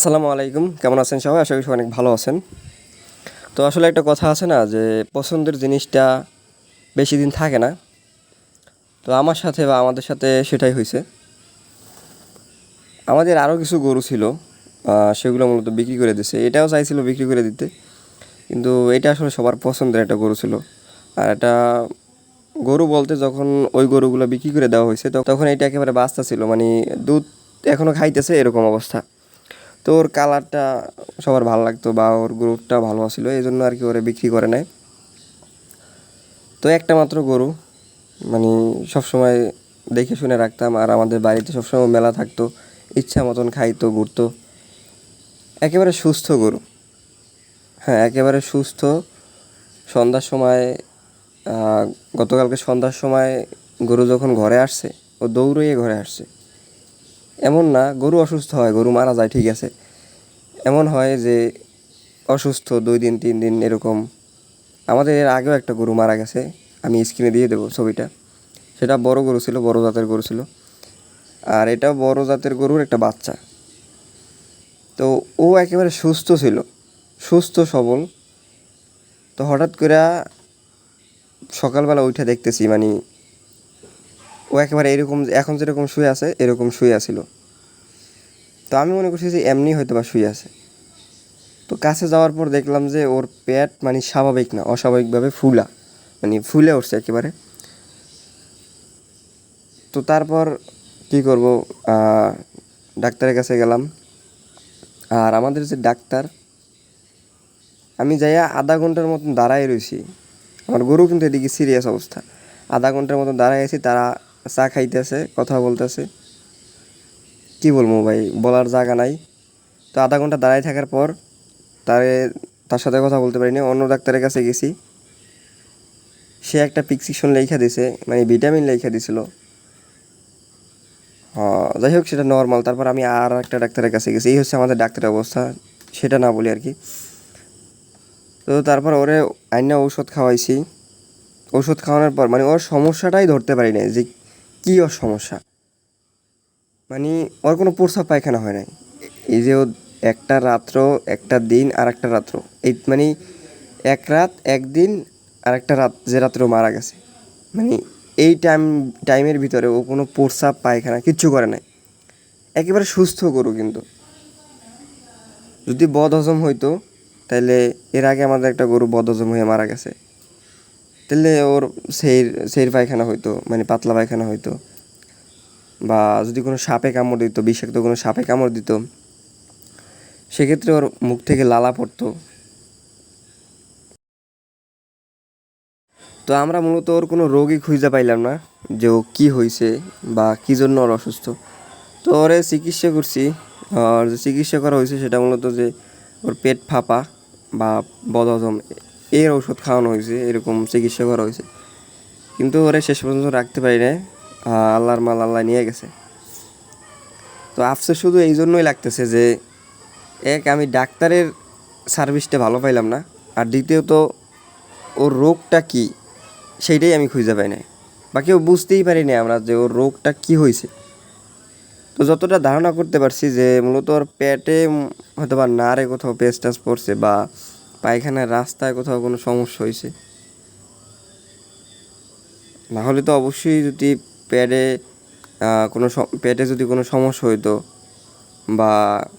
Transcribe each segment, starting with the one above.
আসসালামু আলাইকুম। কেমন আছেন সবাই? আশা করি সবাই অনেক ভালো আছেন। তো আসলে একটা কথা আছে না, যে পছন্দের জিনিসটা বেশি দিন থাকে না। তো আমার সাথে বা আমাদের সাথে সেটাই হয়েছে। আমাদের আরও কিছু গরু ছিল সেগুলো মূলত বিক্রি করে দিছে। এটাও চাইছিল বিক্রি করে দিতে, কিন্তু এটা আসলে সবার পছন্দের একটা গরু ছিল। আর এটা গরু বলতে যখন ওই গরুগুলো বিক্রি করে দেওয়া হয়েছে, তখন এটা একেবারে বাস্তা ছিল। মানে দুধ এখনও খাইতেছে এরকম অবস্থা। তো ওর কালারটা সবার ভালো লাগতো বা ওর গ্রুপটা ভালো ছিল, এই জন্য আর কি ওরে বিক্রি করে নেয়। তো একটা মাত্র গরু মানে সবসময় দেখে শুনে রাখতাম আর আমাদের বাড়িতে সবসময় মেলা থাকতো, ইচ্ছা মতন খাইতো, ঘুরতো। একেবারে সুস্থ গরু। হ্যাঁ একেবারে সুস্থ। সন্ধ্যার সময় গতকালকে সন্ধ্যার সময় গরু যখন ঘরে আসছে, ও দৌড়িয়ে ঘরে আসছে। এমন না, গরু অসুস্থ হয়, গরু মারা যায়, ঠিক আছে। এমন হয় যে অসুস্থ, দুই দিন, তিন দিন, এরকম। আমাদের এর আগেও একটা গরু মারা গেছে, আমি স্ক্রিনে দিয়ে দেবো ছবিটা। সেটা বড় গরু ছিল, বড় জাতের গরু ছিল। আর এটা বড় জাতের গরুর একটা বাচ্চা। তো ও একেবারে সুস্থ ছিল, সুস্থ, সবল। তো হঠাৎ করে সকালবেলা উঠে দেখতেছি মানে ও একেবারে এরকম এখন যেরকম শুয়ে আছে, এরকম শুয়ে আছিল। তো আমি মনে করছি যে এমনি হয়তো বা শুয়ে আছে। তো কাছে যাওয়ার পর দেখলাম যে ওর পেট মানে স্বাভাবিক না, অস্বাভাবিকভাবে ফুলা। মানে ফুলে উঠছে একেবারে। তো তারপর কি করব ডাক্তারের কাছে গেলাম। আর আমাদের যে ডাক্তার, আমি যাইয়া আধা ঘণ্টার মতন দাঁড়াই রয়েছি আমার গরু কিন্তু এদিকে সিরিয়াস অবস্থা। আধা ঘণ্টার মতন দাঁড়াই আছি, তারা চা খাইতেছে কথা বলতেছে। কি বলব ভাই বলার জায়গা নাই। তো আধা ঘণ্টা দাঁড়াই থাকার পর তারে তার সাথে কথা বলতে পারিনি অন্য ডাক্তারের কাছে গেছি। সে একটা প্রিসক্রিপশন লেখা দিছে মানে ভিটামিন লেখা দিছিল। হ্যাঁ, যাই হোক সেটা নর্মাল তারপর আমি আর একটা ডাক্তারের কাছে গেছি। এই হচ্ছে আমাদের ডাক্তারের অবস্থা সেটা না বলি আর কি। তো তারপর ওরে আইনা ঔষধ খাওয়াইছি। ওষুধ খাওয়ানোর পর মানে ওর সমস্যাটাই ধরতে পারি না যে কী ওর সমস্যা? মানে ওর কোনো প্রস্রাব পায়খানা হয় নাই। এই যে ও একটা রাত্র, একটা দিন আর একটা রাত্র। এই মানে এক রাত একদিন আর একটা রাত যে রাত্রে মারা গেছে। মানে এই টাইম, টাইমের ভিতরে ও কোনো প্রস্রাব, পায়খানা কিচ্ছু করে নাই। একেবারে সুস্থ গরু কিন্তু। যদি বদ হজম হইতো তাহলে এর আগে আমাদের একটা গরু বদ হজম হয়ে মারা গেছে। তাহলে ওর সেই সেই পায়খানা হইতো মানে পাতলা পায়খানা হইতো। বা যদি কোনো সাপে কামড় দিত, বিষাক্ত কোনো সাপে কামড় দিত, সেক্ষেত্রে ওর মুখ থেকে লালা পড়তো। তো আমরা মূলত ওর কোনো রোগই খুঁজে পাইলাম না যে ও কী হয়েছে বা কী জন্য ওর অসুস্থ। তো ওরে চিকিৎসা করছি, আর যে চিকিৎসা করা হয়েছে সেটা মূলত যে ওর পেট ফাঁপা বা বদহজম এর ওষুধ খাওয়ানো হয়েছে, এরকম চিকিৎসা করা হয়েছে। কিন্তু ওরে শেষ পর্যন্ত রাখতে পারি না আল্লাহর মাল আল্লাহ নিয়ে গেছে। তো আফসোস শুধু এই জন্যই লাগতেছে যে, এক, আমি ডাক্তারের সার্ভিসটা ভালো পাইলাম না, আর দ্বিতীয়ত, ওর রোগটা কি, সেইটাই আমি খুঁজে পাই না বা কেউ বুঝতেই পারি না আমরা যে ওর রোগটা কি হয়েছে। তো যতটা ধারণা করতে পারছি যে, মূলত ওর পেটে হয়তো বা নারে কোথাও পেস্ট টাস পড়ছে বা পায়খানার রাস্তায় কোথাও কোনো সমস্যা হয়েছে? না হলে তো অবশ্যই যদি পেটে কোনো পেটে যদি কোনো সমস্যা হইতো বা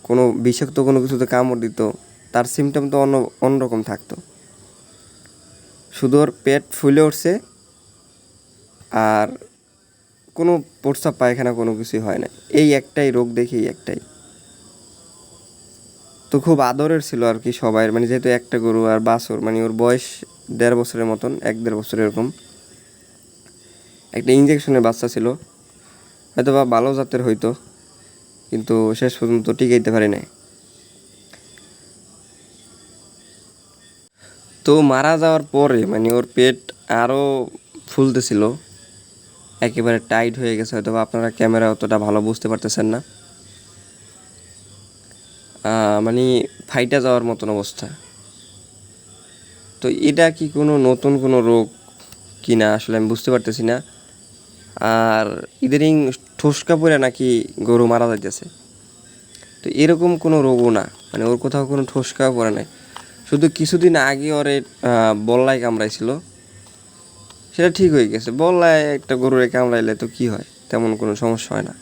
কোনো বিষাক্ত কোনো কিছুতে কামড় দিত, তার সিমটম তো অন্য অন্যরকম থাকতো। শুধু ওর পেট ফুলে উঠছে আর কোনো প্রস্রাব পায়খানা কোনো কিছুই হয় না। এই একটাই রোগ দেখি একটাই। তো খুব আদরের ছিল আর কি সবাই। মানে যেহেতু একটা গরু আর বাছর মানে ওর বয়স দেড় বছরের মতন, এক দেড় বছর এরকম। একটা ইঞ্জেকশনের বাচ্চা ছিল। হয়তো বা ভালো জাতের হইতো, কিন্তু শেষ পর্যন্ত টিকাইতে পারি নাই। তো মারা যাওয়ার পরে মানে ওর পেট আরও ফুলতেছিল। একেবারে টাইট হয়ে গেছে হয়তো আপনারা ক্যামেরা অতটা ভালো বুঝতে পারতেছেন না। মানে ফাইটা যাওয়ার মতন অবস্থা। তো এটা কি কোনো নতুন কোনো রোগ কি না আসলে আমি বুঝতে পারতেছি না। আর ইদানিং ঠোসকা পরে নাকি গরু মারা যাইতেছে। তো এরকম কোনো রোগও না মানে ওর কোথাও কোনো ঠোসকা পড়ে নাই। শুধু কিছুদিন আগে ওরে বল্লায় কামড়াইছিল। সেটা ঠিক হয়ে গেছে। বল্লায় একটা গরুরে কামড়াইলে তো কি হয়? তেমন কোনো সমস্যা হয় না।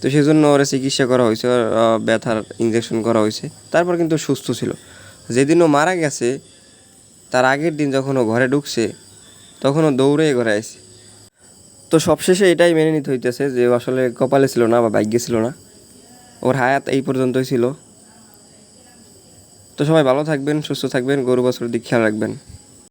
তো সেই জন্য ওরা চিকিৎসা করা হয়েছে ব্যথার ইঞ্জেকশন করা হয়েছে। তারপর কিন্তু সুস্থ ছিল। যেদিন ও মারা গেছে, তার আগের দিন যখন ও ঘরে ঢুকছে, তখন ও দৌড়ে ঘরে আসে। তো সবশেষে এটাই মেনে নিতে হইতেছে যে আসলে কপালে ছিল না বা ভাগ্যে ছিল না। ওর হায়াত এই পর্যন্তই ছিল। তো সবাই ভালো থাকবেন, সুস্থ থাকবেন, গরু বছরের দিক খেয়াল রাখবেন।